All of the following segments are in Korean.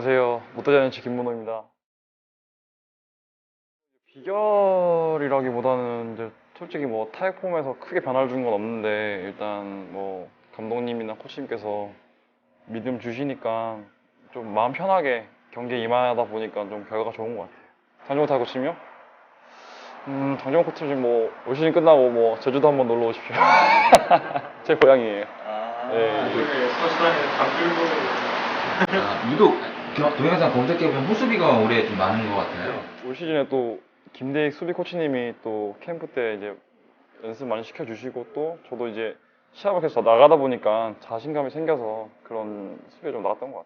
롯데자이언츠 김문호입니다. 비결이라기보다는 이제 솔직히 뭐 타격 폼에서 크게 변화를 준 건 없는데 일단 뭐 감독님이나 코치님께서 믿음 주시니까 좀 마음 편하게 경기에 임하다 보니까 좀 결과가 좋은 것 같아요. 장정호 타코치님요 음, 장정호 코치님 뭐올 시즌 끝나고 뭐 제주도 한번 놀러 오십시오. 제 고향이에요. 아, 네. 선수단에 감귤도 아, 유독 겨- 동영상 검색해보면 호수비가 올해 좀 많은 것 같아요. 올 시즌에 또 김대익 수비 코치님이 또 캠프 때 이제 연습 많이 시켜주시고 또 저도 이제 시합을 계속 나가다 보니까 자신감이 생겨서 그런 수비에 좀 나갔던 것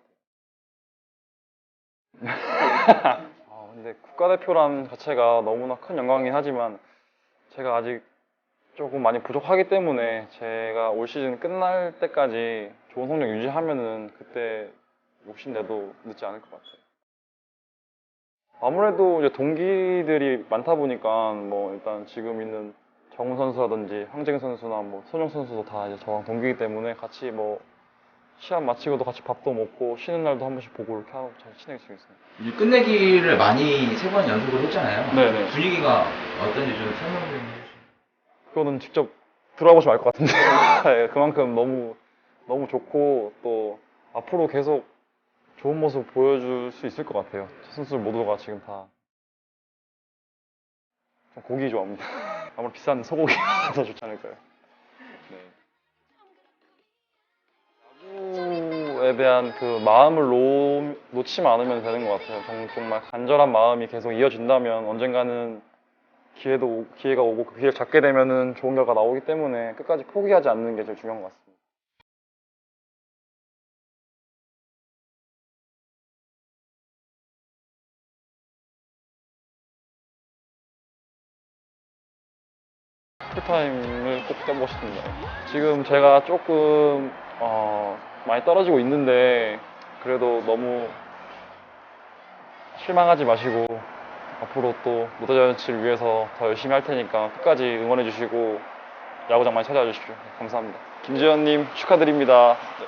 같아요. 아, 근데 국가대표란 자체가 너무나 큰 영광이긴 하지만 제가 아직 조금 많이 부족하기 때문에 제가 올 시즌 끝날 때까지 좋은 성적 유지하면은 그때 욕심내도 늦지 않을 것 같아요. 아무래도 이제 동기들이 많다 보니까 뭐 일단 지금 있는 정우 선수라든지 황재균 선수나 뭐 손영 선수도 다 이제 저랑 동기이기 때문에 같이 뭐 시합 마치고도 같이 밥도 먹고 쉬는 날도 한 번씩 보고 이렇게 하고 잘 지내고 있습니다. 이제 끝내기를 많이 세 번 연속으로 했잖아요. 네네. 분위기가 어떤지 좀 설명 좀 해주세요. 그거는 직접 들어보시면 알 것 같은데 예, 그만큼 너무 너무 좋고 또 앞으로 계속 좋은 모습 보여줄 수 있을 것 같아요. 선수들 모두가 지금 다 좀 고기 좋아합니다. 아무래도 비싼 소고기가 더 좋지 않을까요? 네. 야구에 대한 그 마음을 놓, 놓치면 않으면 되는 것 같아요. 정, 정말 간절한 마음이 계속 이어진다면 언젠가는 기회도 오- 기회가 오고 그 기회를 잡게 되면은 좋은 결과 나오기 때문에 끝까지 포기하지 않는 게 제일 중요한 것 같습니다. 풀타임을 꼭 뛰어보고 싶습니다. 지금 제가 조금 어, 많이 떨어지고 있는데 그래도 너무 실망하지 마시고 앞으로 또 롯데자이언츠를 위해서 더 열심히 할 테니까 끝까지 응원해 주시고 야구장 많이 찾아와 주십시오. 감사합니다. 김지현님 축하드립니다. 네.